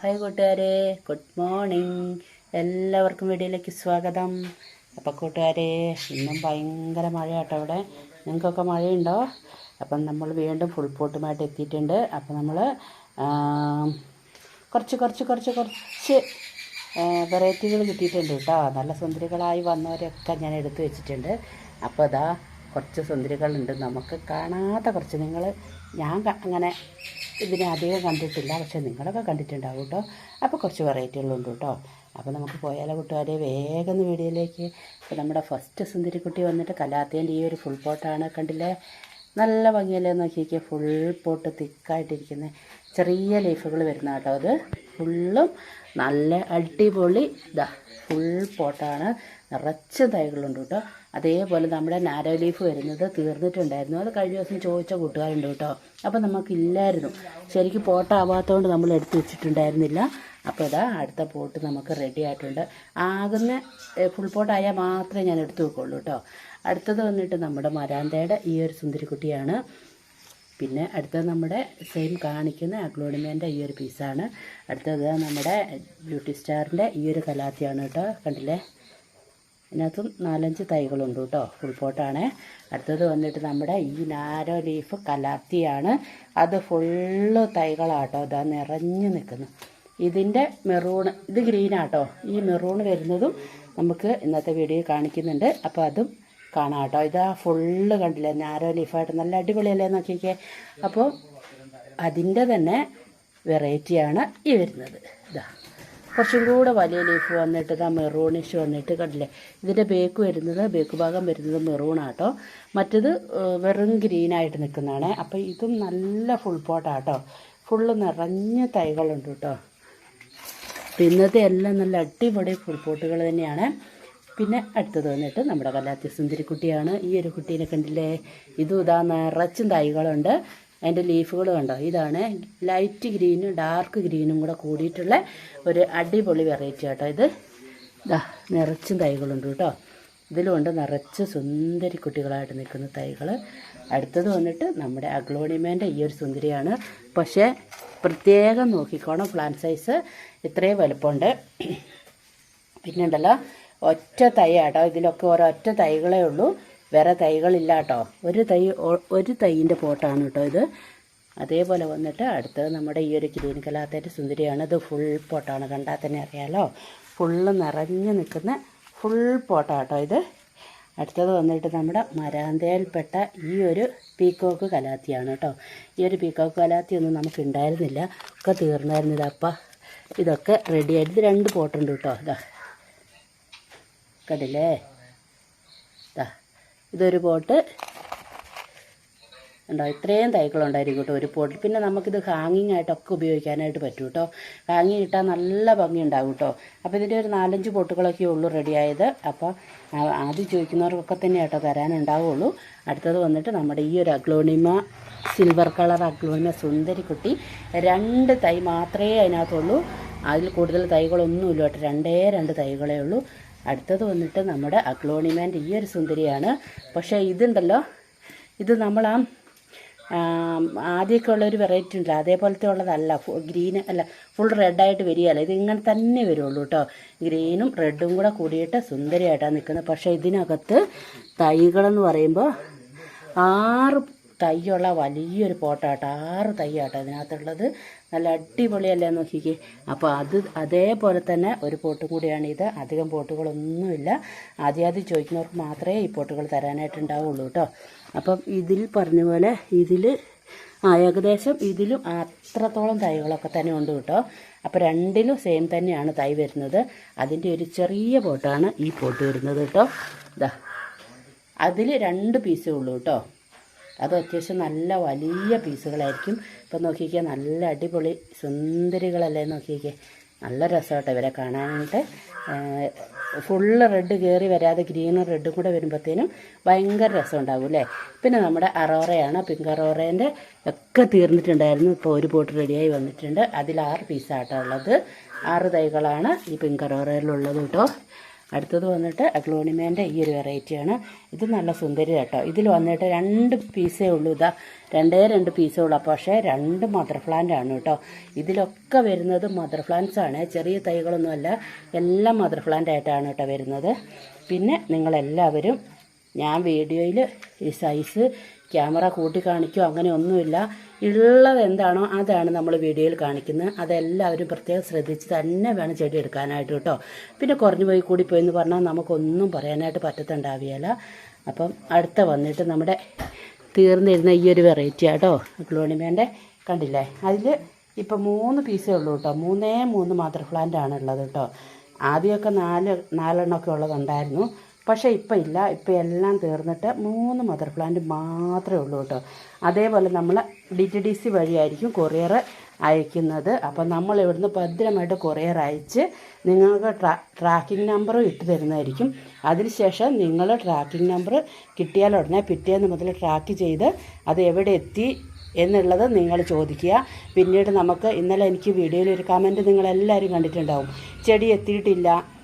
Hi കൂട്ടുകാരെ. Good morning എല്ലാവർക്കും വീഡിയോയിലേക്ക് സ്വാഗതം. അപ്പോൾ കൂട്ടുകാരെ ഇന്നും ഭയങ്കര മഴ കേട്ടോ അവിടെ. നിങ്ങൾക്കൊക്കെ മഴയുണ്ടോ? അപ്പം നമ്മൾ വീണ്ടും ഫുൾ പോട്ടുമായിട്ട് എത്തിയിട്ടുണ്ട്. അപ്പം നമ്മൾ കുറച്ച് കുറച്ച് കുറച്ച് കുറച്ച് വെറൈറ്റികൾ കിട്ടിയിട്ടുണ്ട് കേട്ടോ. നല്ല സുന്ദരികളായി വന്നവരൊക്കെ ഞാൻ എടുത്തു വെച്ചിട്ടുണ്ട്. അപ്പോൾ അതാ കുറച്ച് സുന്ദരികളുണ്ട്. നമുക്ക് കാണാത്ത കുറച്ച്. നിങ്ങൾ ഞാൻ അങ്ങനെ ഇതിനെ അധികം കണ്ടിട്ടില്ല. പക്ഷെ നിങ്ങളൊക്കെ കണ്ടിട്ടുണ്ടാവും കേട്ടോ. അപ്പോൾ കുറച്ച് വെറൈറ്റികളുണ്ട് കേട്ടോ. അപ്പോൾ നമുക്ക് പോയാലോ കൂട്ടുകാരെ വേഗം വീഡിയോയിലേക്ക്. ഇപ്പോൾ നമ്മുടെ ഫസ്റ്റ് സുന്ദരിക്കുട്ടി വന്നിട്ട് കലാത്തേന്റെ ഈ ഒരു ഫുൾ പോട്ടാണ് കണ്ടില്ലേ? നല്ല ഭംഗിയല്ലേ നോക്കിയൊക്കെ ഫുൾ പോട്ട് തിക്കായിട്ടിരിക്കുന്ന. ചെറിയ ലൈഫുകൾ വരുന്ന കേട്ടോ അത്. ഫുള്ളും നല്ല അടിപൊളി ഇതാ ഫുൾ പോട്ടാണ് നിറച്ച് തൈകളുണ്ട് കേട്ടോ. അതേപോലെ നമ്മുടെ നാരോ ലീഫ് വരുന്നത് തീർന്നിട്ടുണ്ടായിരുന്നു. അത് കഴിഞ്ഞ ദിവസം ചോദിച്ച കൂട്ടുകാരുണ്ട് കേട്ടോ. അപ്പോൾ നമുക്കില്ലായിരുന്നു. ശരിക്കും പോട്ടാവാത്തതുകൊണ്ട് നമ്മൾ എടുത്ത് വെച്ചിട്ടുണ്ടായിരുന്നില്ല. അപ്പോൾ ഇതാ അടുത്ത പോട്ട് നമുക്ക് റെഡി ആയിട്ടുണ്ട്. ആകുന്ന ഫുൾ പോട്ടായാൽ മാത്രമേ ഞാൻ എടുത്തു വെക്കുള്ളൂ കേട്ടോ. അടുത്തത് വന്നിട്ട് നമ്മുടെ മരാന്തയുടെ ഈ ഒരു സുന്ദരിക്കുട്ടിയാണ്. പിന്നെ അടുത്തത് നമ്മുടെ സെയിം കാണിക്കുന്ന അഗ്ലോണിമേന്റെ ഈ ഒരു പീസാണ് അടുത്തത് നമ്മുടെ ബ്യൂട്ടി സ്റ്റാറിന്റെ ഈ ഒരു കലാത്തിയാണ് കേട്ടോ. കണ്ടില്ലേ? ഇതിനകത്തും നാലഞ്ച് തൈകളുണ്ട് കേട്ടോ. ഫുൾ പോട്ടാണ് അടുത്തത് വന്നിട്ട് നമ്മുടെ ഈ നാരോ ലീഫ് കലാത്തിയാണ്. അത് ഫുള്ള് തൈകളാട്ടോ. അതാ നിറഞ്ഞു നിൽക്കുന്നു. ഇതിന്റെ മെറൂൺ ഇത് ഗ്രീനാട്ടോ ഈ മെറൂൺ വരുന്നതും നമുക്ക് ഇന്നത്തെ വീഡിയോ കാണിക്കുന്നുണ്ട്. അപ്പോൾ അതും കാണാം കേട്ടോ. ഇതാ ഫുള്ള് കണ്ടില്ല? നാരോ ലീഫായിട്ട് നല്ല അടിപൊളിയല്ലേ നോക്കിക്കേ? അപ്പോൾ അതിന്റെ തന്നെ വെറൈറ്റിയാണ് ഈ വരുന്നത്. ഇതാ. കുറച്ചും കൂടെ വലിയ ലീഫ് വന്നിട്ട് ഇതാ മെറൂണിഷ് വന്നിട്ട് കണ്ടില്ലേ? ഇതിന്റെ ബേക്ക് വരുന്നത് ബേക്ക് ഭാഗം വരുന്നത് മെറൂണാട്ടോ മറ്റത് വെറും ഗ്രീനായിട്ട് നിൽക്കുന്നതാണ്. അപ്പോൾ ഇതും നല്ല ഫുൾ പോട്ടാട്ടോ ഫുള്ള് നിറഞ്ഞ തൈകളുണ്ട് കേട്ടോ. ഇന്നത്തെ എല്ലാം നല്ല അടിപൊളി ഫുൾ പോട്ടുകൾ തന്നെയാണ്. പിന്നെ അടുത്തത് വന്നിട്ട് നമ്മുടെ കല്ലാത്തി സുന്ദരിക്കുട്ടിയാണ്. ഈ ഒരു കുട്ടീനെ കണ്ടില്ലേ? ഇതും ഇതാ നിറച്ചും തൈകളുണ്ട്. അതിന്റെ ലീഫുകൾ കണ്ടോ? ഇതാണ് ലൈറ്റ് ഗ്രീനും ഡാർക്ക് ഗ്രീനും കൂടെ കൂടിയിട്ടുള്ള ഒരു അടിപൊളി വെറൈറ്റി കേട്ടോ ഇത്. ഇതാ നിറച്ചും തൈകളുണ്ട് കേട്ടോ. ഇതിലുണ്ട് നിറച്ച് സുന്ദരി കുട്ടികളായിട്ട് നിൽക്കുന്ന തൈകൾ അടുത്തത് വന്നിട്ട് നമ്മുടെ അഗ്ലോണിമേന്റെ ഈ ഒരു സുന്ദരിയാണ്. പക്ഷേ പ്രത്യേകം നോക്കിക്കോണം പ്ലാന്റ് സൈസ് ഇത്രയും വലുപ്പമുണ്ട്. പിന്നെ ഉണ്ടല്ലോ ഒറ്റ തൈ ആട്ടോ. ഇതിലൊക്കെ ഓരോ ഒറ്റ തൈകളേ ഉള്ളൂ. വേറെ തൈകളില്ല കേട്ടോ ഒരു തൈ ഒരു തൈയിന്റെ പോട്ടാണ് കേട്ടോ ഇത്. അതേപോലെ വന്നിട്ട് അടുത്തത് നമ്മുടെ ഈ ഒരു ഗ്രീൻ കലാത്തേന്റെ സുന്ദരിയാണ്. ഇത് ഫുൾ പോട്ടാണ്. കണ്ടാൽ തന്നെ അറിയാമല്ലോ ഫുള്ള് നിറഞ്ഞു നിൽക്കുന്ന ഫുൾ പോട്ടാട്ടോ ഇത്. അടുത്തത് വന്നിട്ട് നമ്മുടെ മരാന്തയിൽപ്പെട്ട ഈ ഒരു പീക്കോക്ക് കലാത്തിയാണ് കേട്ടോ. ഈ ഒരു പീക്കോക്ക് കലാത്തി ഒന്നും നമുക്ക് ഉണ്ടായിരുന്നില്ല ഒക്കെ തീർന്നായിരുന്നു ഇതപ്പം ഇതൊക്കെ റെഡിയായിട്ട് രണ്ട് പോട്ടുണ്ട് കേട്ടോ. ഇതാ. കണ്ടില്ലേ? ഇതൊരു പോട്ട്. ഉണ്ടോ ഇത്രയും തൈകളുണ്ടായിരിക്കും കേട്ടോ ഒരു പോട്ടിൽ. പിന്നെ നമുക്കിത് ഹാങ്ങിങ് ആയിട്ടൊക്കെ ഉപയോഗിക്കാനായിട്ട് പറ്റും കേട്ടോ. ഹാങ്ങിങ് ഇട്ടാൽ നല്ല ഭംഗി ഉണ്ടാകും കേട്ടോ. അപ്പോൾ ഇതിന്റെ ഒരു നാലഞ്ച് പൊട്ടുകളൊക്കെ ഉള്ളൂ റെഡിയായത് അപ്പോൾ ആദ്യം ചോദിക്കുന്നവർക്കൊക്കെ തന്നെ കേട്ടോ തരാനുണ്ടാവുള്ളൂ. അടുത്തത് വന്നിട്ട് നമ്മുടെ ഈ ഒരു അഗ്ലോണിമ സിൽവർ കളർ അഗ്ലോണിമ സുന്ദരി കുട്ടി രണ്ട് തൈ മാത്രമേ അതിനകത്തുള്ളൂ. അതിൽ കൂടുതൽ തൈകളൊന്നുമില്ല കേട്ടോ. രണ്ടേ രണ്ട് തൈകളേ ഉള്ളൂ. അടുത്തത് വന്നിട്ട് നമ്മുടെ അക്ലോണിമാന്റെ ഈ ഒരു സുന്ദരിയാണ്. പക്ഷേ ഇതുണ്ടല്ലോ ഇത് ആം, ആദ്യമൊക്കെ ഉള്ളൊരു വെറൈറ്റി ഉണ്ടല്ലോ. അതേപോലത്തെ ഉള്ളതല്ല ഗ്രീൻ അല്ല ഫുൾ റെഡായിട്ട് വരികയല്ല. ഇത് ഇങ്ങനെ തന്നെ വരുള്ളൂ കേട്ടോ ഗ്രീനും റെഡും കൂടെ കൂടിയിട്ട് സുന്ദരിയായിട്ടാണ് നിൽക്കുന്നത്. പക്ഷേ ഇതിനകത്ത് തൈകളെന്ന് പറയുമ്പോൾ ആറ് തൈയുള്ള വലിയൊരു പോട്ടാട്ടോ ആറ് തൈയാട്ടോ ഇതിനകത്തുള്ളത്. നല്ല അടിപൊളിയല്ലേ നോക്കിക്കേ. അപ്പോൾ അത് അതേപോലെ തന്നെ ഒരു പോട്ടും കൂടിയാണ് ഇത്. അധികം പോട്ടുകളൊന്നുമില്ല. ആദ്യം ആദ്യം ചോദിക്കുന്നവർക്ക് മാത്രമേ ഈ പോട്ടുകൾ തരാനായിട്ടുണ്ടാവുള്ളൂ കേട്ടോ. അപ്പം ഇതിൽ പറഞ്ഞ പോലെ ഇതിൽ ആ ഏകദേശം ഇതിലും അത്രത്തോളം തൈകളൊക്കെ തന്നെ ഉണ്ട് കേട്ടോ. അപ്പോൾ രണ്ടിലും സെയിം തന്നെയാണ് തൈ വരുന്നത്. അതിന്റെ ഒരു ചെറിയ പോട്ടാണ് ഈ പോട്ട് വരുന്നത് കേട്ടോ. ഇതാ അതിൽ രണ്ട് പീസേ ഉള്ളൂ കേട്ടോ. അത് അത്യാവശ്യം നല്ല വലിയ പീസുകളായിരിക്കും. ഇപ്പം നോക്കിക്കേ നല്ല അടിപൊളി സുന്ദരികളല്ലേ നോക്കിക്കേ. നല്ല രസമാട്ടോ ഇവരെ കാണാനായിട്ട്. ഫുള്ള് റെഡ് കയറി വരാതെ ഗ്രീനും റെഡും കൂടെ വരുമ്പോഴത്തേനും ഭയങ്കര രസം ഉണ്ടാകും അല്ലേ? പിന്നെ നമ്മുടെ അറോറയാണ്. പിങ്ക് അറോറേന്റെ ഒക്കെ തീർന്നിട്ടുണ്ടായിരുന്നു. ഇപ്പോൾ ഒരു പോട്ട് റെഡിയായി വന്നിട്ടുണ്ട്. അതിൽ ആറ് പീസാട്ടോ ഉള്ളത്. ആറ് തൈകളാണ് ഈ പിങ്ക് അറോറയിലുള്ളത് കേട്ടോ. അടുത്തത് വന്നിട്ട് അഗ്ലോണിമേന്റെ ഈ ഒരു വെറൈറ്റിയാണ് ഇത് നല്ല സുന്ദരി കേട്ടോ. ഇതിൽ വന്നിട്ട് രണ്ട് പീസേ ഉള്ളൂ ഇതാ. രണ്ടേ രണ്ട് പീസേ ഉള്ളൂ. പക്ഷേ രണ്ട് മദർ പ്ലാന്റ് ആണ് കേട്ടോ. ഇതിലൊക്കെ വരുന്നത് മദർ പ്ലാന്റ്സ് ആണ്. ചെറിയ തൈകളൊന്നുമല്ല എല്ലാം മദർ പ്ലാന്റ് ആയിട്ടാണ് കേട്ടോ വരുന്നത്. പിന്നെ നിങ്ങളെല്ലാവരും ഞാൻ വീഡിയോയിൽ ഈ സൈസ് ക്യാമറ കൂട്ടി കാണിക്കുകയോ അങ്ങനെ ഒന്നുമില്ല. ഉള്ളത് എന്താണോ അതാണ് നമ്മൾ വീഡിയോയിൽ കാണിക്കുന്നത്. അതെല്ലാവരും പ്രത്യേകം ശ്രദ്ധിച്ച് തന്നെ വേണം ചെടി എടുക്കാനായിട്ട് കേട്ടോ. പിന്നെ കുറഞ്ഞു പോയി കൂടി പോയി എന്ന് പറഞ്ഞാൽ നമുക്കൊന്നും പറയാനായിട്ട് പറ്റത്തുണ്ടാവുകയില്ല അപ്പം അടുത്ത വന്നിട്ട് നമ്മുടെ തീർന്നിരുന്ന ഈ ഒരു വെറൈറ്റി ആട്ടോ ഗ്ലോണിമേന്റെ കണ്ടില്ലേ? അതിൽ ഇപ്പം മൂന്ന് പീസേ ഉള്ളൂ കേട്ടോ. മൂന്നേ മൂന്ന് മാത്രം പ്ലാന്റ് ആണ് ഉള്ളത് കേട്ടോ. ആദ്യമൊക്കെ നാല് നാലെണ്ണമൊക്കെ ഉള്ളതുണ്ടായിരുന്നു പക്ഷേ ഇപ്പം ഇല്ല. ഇപ്പം എല്ലാം തീർന്നിട്ട് മൂന്ന് മദർ പ്ലാന്റ് മാത്രമേ ഉള്ളൂ കേട്ടോ. അതേപോലെ നമ്മൾ ഡി ടി ഡി സി വഴിയായിരിക്കും കൊറിയർ അയക്കുന്നത്. അപ്പം നമ്മൾ ഇവിടുന്ന് ഭദ്രമായിട്ട് കൊറിയർ അയച്ച് നിങ്ങൾക്ക് ട്രാ ട്രാക്കിംഗ് നമ്പറും ഇട്ട് തരുന്നതായിരിക്കും. അതിനുശേഷം നിങ്ങൾ ട്രാക്കിംഗ് നമ്പർ കിട്ടിയാൽ ഉടനെ പിറ്റേന്ന് മുതൽ ട്രാക്ക് ചെയ്ത് അത് എവിടെ എത്തി എന്നുള്ളത് നിങ്ങൾ ചോദിക്കുക. പിന്നീട് നമുക്ക് ഇന്നലെ എനിക്ക് വീഡിയോയിൽ ഒരു കമന്റ് നിങ്ങളെല്ലാവരും കണ്ടിട്ടുണ്ടാവും. ചെടി എത്തിയിട്ടില്ല.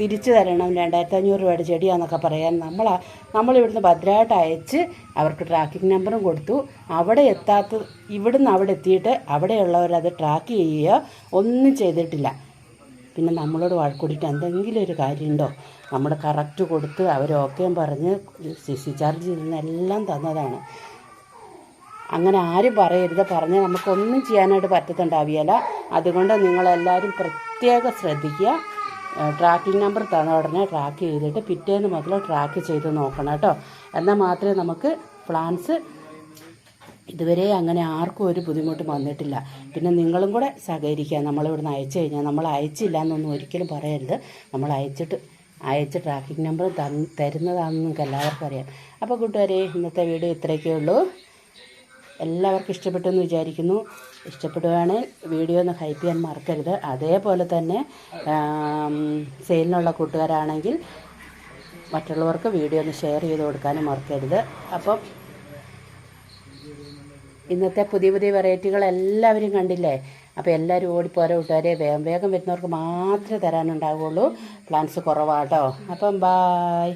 തിരിച്ചു തരണം. രണ്ടായിരത്തി അഞ്ഞൂറ് രൂപയുടെ ചെടിയാന്നൊക്കെ പറയാൻ നമ്മൾ നമ്മളിവിടുന്ന് ഭദ്രമായിട്ട് അയച്ച് അവർക്ക് ട്രാക്കിംഗ് നമ്പറും കൊടുത്തു. അവിടെ എത്താത്ത ഇവിടുന്ന് അവിടെ എത്തിയിട്ട് അവിടെയുള്ളവരത് ട്രാക്ക് ചെയ്യുകയോ ഒന്നും ചെയ്തിട്ടില്ല. പിന്നെ നമ്മളോട് വഴക്കൂടിയിട്ട് എന്തെങ്കിലും ഒരു കാര്യമുണ്ടോ? നമ്മൾ കറക്റ്റ് കൊടുത്ത് അവർ ഓക്കെയും പറഞ്ഞ് സി സി ചാർജ് ചെയ്തെല്ലാം തന്നതാണ്. അങ്ങനെ ആരും പറയരുത്. പറഞ്ഞ് നമുക്കൊന്നും ചെയ്യാനായിട്ട് പറ്റത്തുണ്ടാവില്ല. അതുകൊണ്ട് നിങ്ങളെല്ലാവരും പ്രത്യേകം ശ്രദ്ധിക്കുക. ട്രാക്കിംഗ് നമ്പർ തന്ന ഉടനെ ട്രാക്ക് ചെയ്തിട്ട് പിറ്റേന്ന് മുതൽ ട്രാക്ക് ചെയ്ത് നോക്കണം കേട്ടോ. എന്നാൽ മാത്രമേ നമുക്ക് പ്ലാൻസ് ഇതുവരെ അങ്ങനെ ആർക്കും ഒരു ബുദ്ധിമുട്ടും വന്നിട്ടില്ല. പിന്നെ നിങ്ങളും കൂടെ സഹകരിക്കുക നമ്മളിവിടുന്ന് അയച്ചു കഴിഞ്ഞാൽ നമ്മൾ അയച്ചില്ല എന്നൊന്നും ഒരിക്കലും പറയരുത്. നമ്മൾ അയച്ചിട്ട് അയച്ച ട്രാക്കിംഗ് നമ്പർ തരുന്നതാണെന്ന് നിങ്ങൾക്ക് എല്ലാവർക്കും അറിയാം. അപ്പോൾ കൂട്ടുകാരെ ഇന്നത്തെ വീഡിയോ ഇത്രയൊക്കെ ഉള്ളൂ. എല്ലാവർക്കും ഇഷ്ടപ്പെട്ടു എന്ന് വിചാരിക്കുന്നു. ഇഷ്ടപ്പെടുകയാണെങ്കിൽ വീഡിയോ ഒന്ന് ഹൈപ്പ് ചെയ്യാൻ മറക്കരുത്. അതേപോലെ തന്നെ സെയിലിനുള്ള കൂട്ടുകാരാണെങ്കിൽ മറ്റുള്ളവർക്ക് വീഡിയോ ഒന്ന് ഷെയർ ചെയ്ത് കൊടുക്കാനും മറക്കരുത്. അപ്പം ഇന്നത്തെ പുതിയ പുതിയ വെറൈറ്റികൾ എല്ലാവരും കണ്ടില്ലേ? അപ്പോൾ എല്ലാവരും ഓടിപ്പോരെ കൂട്ടുകാരെ വേഗം വേഗം വരുന്നവർക്ക് മാത്രമേ തരാനുണ്ടാവുകയുള്ളൂ പ്ലാൻസ് കുറവാട്ടോ. അപ്പം ബായ്.